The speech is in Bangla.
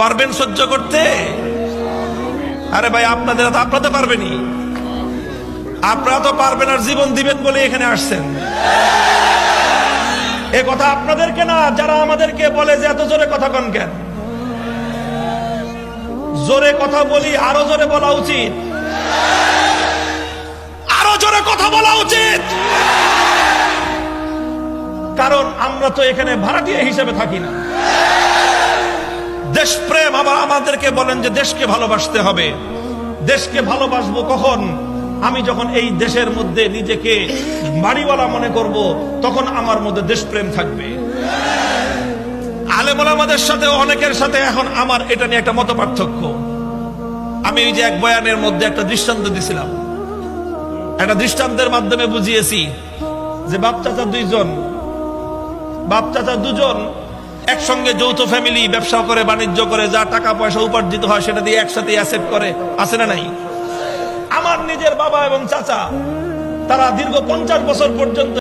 পারবেন সহ্য করতে? আরে ভাই, আপনাদের তো আপনারা তো পারবেনি আপনারা তো পারবেন আর জীবন দিবেন বলে এখানে আসছেন। এ কথা আপনাদেরকে না, যারা আমাদেরকে বলে যে এত জোরে কথা কন কেন? জোরে কথা বলি, আরও জোরে বলা উচিত। আরও জোরে কথা বলা উচিত। কারণ আমরা তো এখানে ভাড়াটিয়া হিসেবে থাকি না। দেশপ্রেম আবার আমাদেরকে বলেন যে দেশকে ভালোবাসতে হবে। দেশকে ভালোবাসবো কখন? আমি যখন এই দেশের মধ্যে নিজেকে বাড়িওয়ালা মনে করব, তখন আমার মধ্যে দেশপ্রেম থাকবে। আলেমুল আমাদের সাথে, অনেকের সাথে এখন আমার এটা নিয়ে একটা মত পার্থক্য আমি এই যে এক বয়ানের মধ্যে একটা দৃষ্টান্ত দিছিলাম। একটা দৃষ্টান্তের মাধ্যমে বুঝিয়েছি যে বাপ চাচা দুইজন বাপ চাচা দুজন একসঙ্গে যৌথ ফ্যামিলি ব্যবসা করে, বাণিজ্য করে, যা টাকা পয়সা উপার্জিত হয় সেটা দিয়ে একসাথে অ্যাসেপ্ট করে, আছে না নাই? আমার নিজের বাবা এবং চাচা, তারা দীর্ঘ পঞ্চাশ বছর পর্যন্ত